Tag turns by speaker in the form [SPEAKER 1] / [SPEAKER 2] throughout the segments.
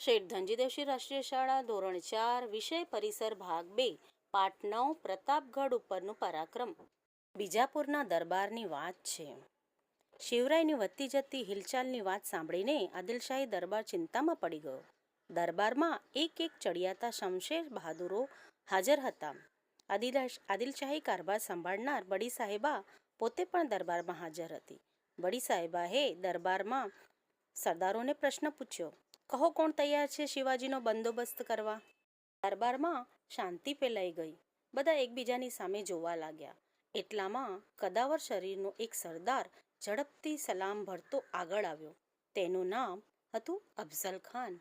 [SPEAKER 1] શેઠ ધનજીદેવશી રાષ્ટ્રીય શાળા, ધોરણ ચાર, વિષય પરિસર ભાગ બે, પાઠ નવ, પ્રતાપગઢ ઉપરનું પરાક્રમ. બીજાપુરના દરબારની વાત છે. શિવરાયની વધતી જતી હિલચાલની વાત સાંભળીને આદિલશાહી દરબાર ચિંતામાં પડી ગયો. દરબારમાં એક એક ચડિયાતા શમશેર બહાદુરો હાજર હતા. આદિલાશ, આદિલશાહી કારભાર સંભાળનાર બડી સાહેબા પોતે પણ દરબારમાં હાજર હતી. બડી સાહેબાએ દરબારમાં સરદારોને પ્રશ્ન પૂછ્યો. કહો કોણ તૈયાર છે શિવાજીનો બંદોબસ્ત કરવા? દરબારમાં શાંતિ ફેલાઈ ગઈ. બધા એકબીજાની સામે જોવા લાગ્યા. એટલામાં કદાવર શરીરનો એક સરદાર ઝડપથી સલામ ભરતો આગળ આવ્યો. તેનું નામ હતું અફઝલ ખાન.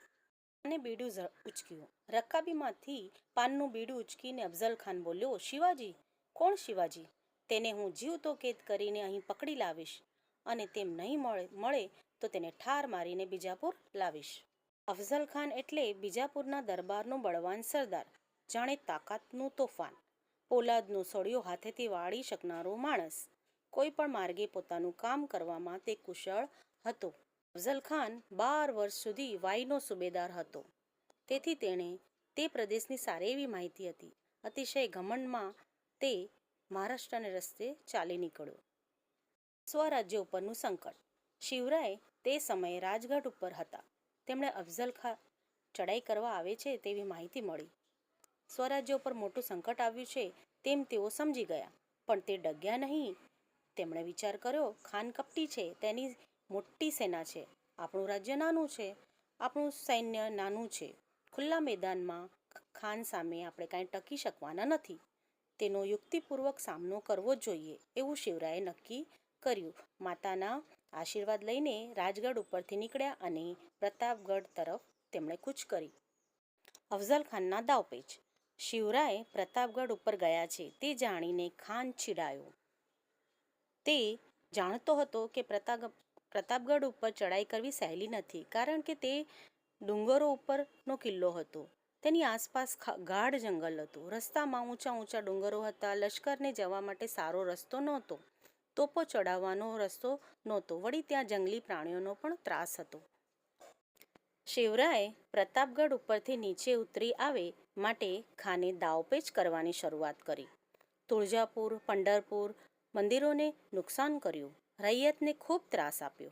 [SPEAKER 1] અને બીડું ઉચક્યું. રકાબીમાંથી પાનનું બીડું ઉચકીને અફઝલ ખાન બોલ્યો, શિવાજી, કોણ શિવાજી? તેને હું જીવતો કેદ કરીને અહીં પકડી લાવીશ. અને તેમ નહીં મળે મળે તો તેને ઠાર મારીને બીજાપુર લાવીશ. અફઝલ ખાન એટલે બીજાપુરના દરબારનો બળવાન સરદાર, જાણે તાકાતનું તોફાન. પોલાદનો સળિયો હાથેથી વાળી શકનારો માણસ. કોઈ પણ માર્ગે પોતાનું કામ કરવામાં તે કુશળ હતો. અફઝલ ખાન બાર વર્ષ સુધી વાઈનો સુબેદાર હતો. તેથી તેણે તે પ્રદેશની સારી એવી માહિતી હતી. અતિશય ઘમંડમાં તે મહારાષ્ટ્રને રસ્તે ચાલી નીકળ્યો. સ્વરાજ્ય ઉપરનું સંકટ. શિવરાય તે સમયે રાજગઢ ઉપર હતા. તેમણે અફઝલ ખા ચડાઈ કરવા આવે છે તેવી માહિતી મળી. સ્વરાજ્ય ઉપર મોટું સંકટ આવ્યું છે તેમ તેઓ સમજી ગયા, પણ તે ડગ્યા નહીં. તેમણે વિચાર કર્યો, ખાન કપટી છે, તેની મોટી સેના છે, આપણું રાજ્ય નાનું છે, આપણું સૈન્ય નાનું છે. ખુલ્લા મેદાનમાં ખાન સામે આપણે કાંઈ ટકી શકવાના નથી. તેનો યુક્તિપૂર્વક સામનો કરવો જોઈએ, એવું શિવરાએ નક્કી કર્યું. માતાના આશીર્વાદ લઈને રાજગઢ ઉપરથી નીકળ્યા અને પ્રતાપગઢ તરફ તેમણે કૂચ કરી. અફઝલ ખાનના દાવપેચ શિવરાય પ્રતાપગઢ ઉપર ગયા છે તે જાણીને ખાન ચીડાયો. તે જાણતો હતો કે પ્રતાપ પ્રતાપગઢ ઉપર ચડાઈ કરવી સહેલી નથી કારણ કે તે ડુંગરો ઉપરનો કિલ્લો હતો. તેની આસપાસ ગાઢ જંગલ હતું. રસ્તામાં ઊંચા ઊંચા ડુંગરો હતા. લશ્કરને જવા માટે સારો રસ્તો નહોતો. તોપો ચડાવવાનો રસ્તો નહોતો. વળી ત્યાં જંગલી પ્રાણીઓનો પણ ત્રાસ હતો. શિવરાય પ્રતાપગઢ ઉપરથી નીચે ઉતરી આવે માટે ખાને દાવપેચ કરવાની શરૂઆત કરી. તુળજાપુર, પંઢરપુર મંદિરોને નુકસાન કર્યું. રૈયતને ખૂબ ત્રાસ આપ્યો.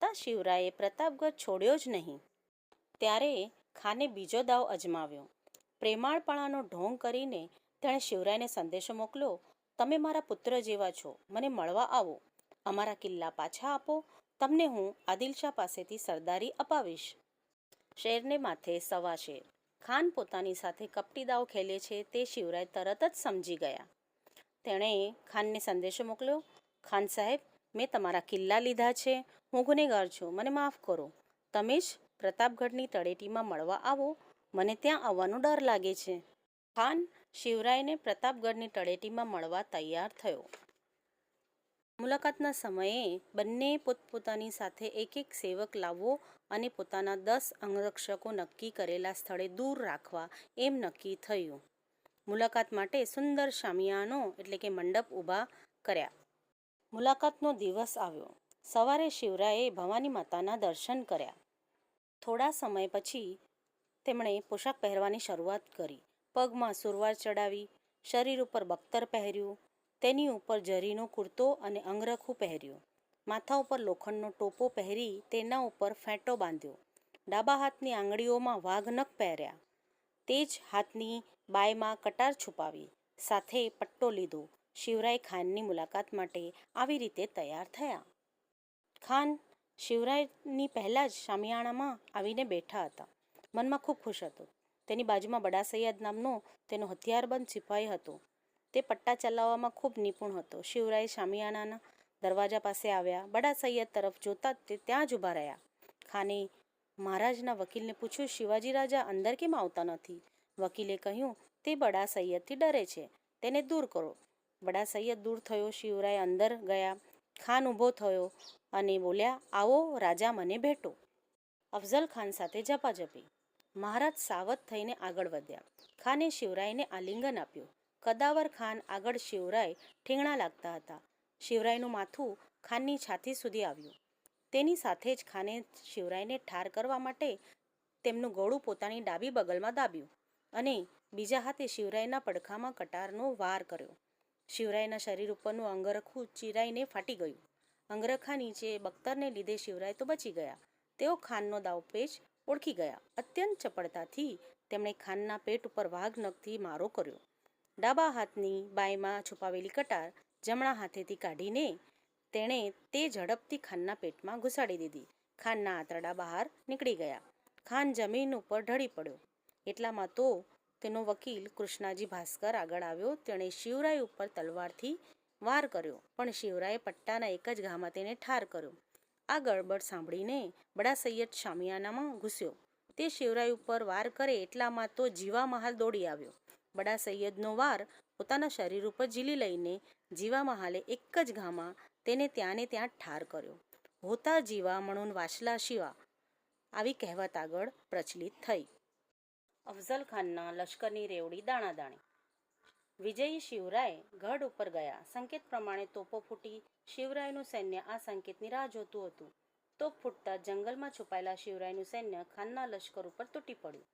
[SPEAKER 1] તા શિવરાયે પ્રતાપગઢ છોડ્યો જ નહીં. ત્યારે ખાને બીજો દાવ અજમાવ્યો. પ્રેમાળપણાનો ઢોંગ કરીને તેણે શિવરાયને સંદેશો મોકલ્યો તમે મારા પુત્ર જેવા છો. મને મળવા આવો. અમારા કિલ્લા પાછા આપો. તમને હું આદિલશાહ પાસેથી સરદારી અપાવીશ. શેરને માથે સવા શેર. ખાન પોતાની સાથે કપટી દાવ ખેલે છે તે શિવરાય તરત જ સમજી ગયા. તેણે ખાનને સંદેશો મોકલ્યો, ખાન સાહેબ, મેં તમારા કિલ્લા લીધા છે. હું ગુનેગાર છું. મને માફ કરો. તમે જ પ્રતાપગઢની તળેટીમાં મળવા આવો. મને ત્યાં આવવાનો ડર લાગે છે. ખાન શિવરાયને પ્રતાપગઢની તળેટીમાં મળવા તૈયાર થયો. મુલાકાતના સમયે બંને પોતપોતાની સાથે એક એક સેવક લાવવો અને પોતાના દસ અંગરક્ષકો નક્કી કરેલા સ્થળે દૂર રાખવા એમ નક્કી થયું. મુલાકાત માટે સુંદર શામિયાનો એટલે કે મંડપ ઊભા કર્યા. મુલાકાતનો દિવસ આવ્યો. સવારે શિવરાએ ભવાની માતાના દર્શન કર્યા. થોડા સમય પછી તેમણે પોશાક પહેરવાની શરૂઆત કરી. પગમાં સુરવાર ચડાવી, શરીર ઉપર બખ્તર પહેર્યું, તેની ઉપર જરીનો કુર્તો અને અંગરખું પહેર્યું. માથા ઉપર લોખંડનો ટોપો પહેરી તેના ઉપર ફેંટો બાંધ્યો. ડાબા હાથની આંગળીઓમાં વાઘનખ પહેર્યા. તે જ હાથની બાયમાં કટાર છુપાવી, સાથે પટ્ટો લીધો. શિવરાય ખાનની મુલાકાત માટે આવી રીતે તૈયાર થયા. ખાન શિવરાયની પહેલાં જ શામિયાણામાં આવીને બેઠા હતા. મનમાં ખૂબ ખુશ હતો. તેની બાજુમાં બડા સૈયદ નામનો તેનો હથિયારબંધ સિપાહી હતો. તે પટ્ટા ચલાવવામાં ખૂબ નિપુણ હતો. શિવરાય શામિયાણાના દરવાજા પાસે આવ્યા. બડા સૈયદ તરફ જોતા તે ત્યાં જ ઊભા રહ્યા. ખાને, મહારાજના વકીલને પૂછ્યું, શિવાજી રાજા અંદર કેમ આવતા નથી? વકીલે કહ્યું, તે બડા સૈયદથી ડરે છે. તેને દૂર કરો. બડા સૈયદ દૂર થયો. શિવરાય અંદર ગયા. ખાન ઊભો થયો અને બોલ્યા, આવો, રાજા મને ભેટો. અફઝલ ખાન સાથે ઝપાઝપી. મહારાજ સાવધ થઈને આગળ વધ્યા. ખાને શિવરાયને આલિંગન આપ્યું. કદાવર ખાન આગળ શિવરાય ઠીંગણા લાગતા હતા. શિવરાયનું માથું ખાનની છાતી સુધી આવ્યું. તેની સાથે જ ખાને શિવરાયને ઠાર કરવા માટે તેમનું ગળું પોતાની ડાબી બગલમાં દાબ્યું અને બીજા હાથે શિવરાયના પડખામાં કટારનો વાર કર્યો. શિવરાયના શરીર ઉપરનું અંગરખું ચીરાઈને ફાટી ગયું. અંગરખા નીચે બખ્તરને લીધે શિવરાય તો બચી ગયા. તેઓ ખાનનો દાવપેચ ઓળખી ગયા. અત્યંત ચપળતાથી તેમણે ખાનના પેટ ઉપર વાઘ નખથી મારો કર્યો. ડાબા હાથની બાયમાં છુપાવેલી કટાર જમણા હાથેથી કાઢીને તેણે તે ઝડપથી ખાનના પેટમાં ઘુસાડી દીધી. ખાનના આંતરડા બહાર નીકળી ગયા. ખાન જમીન ઉપર ઢળી પડ્યો. એટલામાં તો તેનો વકીલ કૃષ્ણાજી ભાસ્કર આગળ આવ્યો. તેણે શિવરાય ઉપર તલવારથી વાર કર્યો, પણ શિવરાયે પટ્ટાના એક જ ઘામાં તેને ઠાર કર્યો. આ ગડબડ સાંભળીને બડા સૈયદ શામિયાનામાં ઘૂસ્યો. તે શિવરાય ઉપર વાર કરે એટલામાં તો જીવા મહાલ દોડી આવ્યો. બડા સૈયદનો વાર પોતાના શરીર ઉપર ઝીલી લઈને જીવા મહાલે એક જ ઘામાં તેને ત્યાંને ત્યાં ઠાર કર્યો. હોતા જીવા મણુન વાસલા શિવા, આવી કહેવત આગળ પ્રચલિત થઈ. અફઝલ ખાનના લશ્કરની રેવડી દાણાદાણી. વિજયી શિવરાય ગઢ ઉપર ગયા. સંકેત પ્રમાણે તોપો ફૂટી શિવરાયનું સૈન્ય આ સંકેતની રાહ જોતું હતું. તોપ ફૂટતા જંગલમાં છુપાયેલા શિવરાયનું સૈન્ય ખાનના લશ્કર ઉપર તૂટી પડ્યું.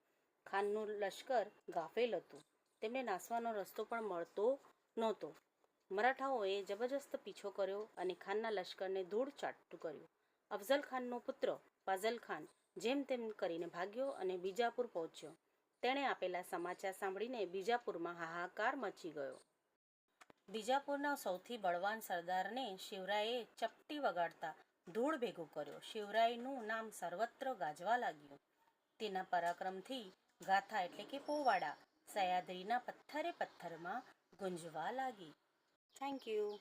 [SPEAKER 1] ખાનનું લશ્કર ગાફેલ હતું. તેમને નાસવાનો રસ્તો પણ મળતો નહોતો. મરાઠાઓએ જબરજસ્ત પીછો કર્યો અને ખાનના લશ્કરને ધૂળ ચાટતું કર્યું. અફઝલ ખાનનો પુત્ર ફાઝલ ખાન જેમ તેમ કરીને ભાગ્યો અને બીજાપુર પહોંચ્યો. તેણે આપેલા સમાચાર સાંભળીને બીજાપુરમાં હાહાકાર મચી ગયો. બીજાપુરના સૌથી બળવાન સરદારને શિવરાયે ચપટી વગાડતા ધૂળ ભેગું કર્યો. શિવરાયનું નામ સર્વત્ર ગાજવા લાગ્યું. તેના પરાક્રમથી ગાથા એટલે કે પોવાડા સયાદ્રીના પથ્થરે પથ્થરમાં ગુંજવા લાગી. Thank you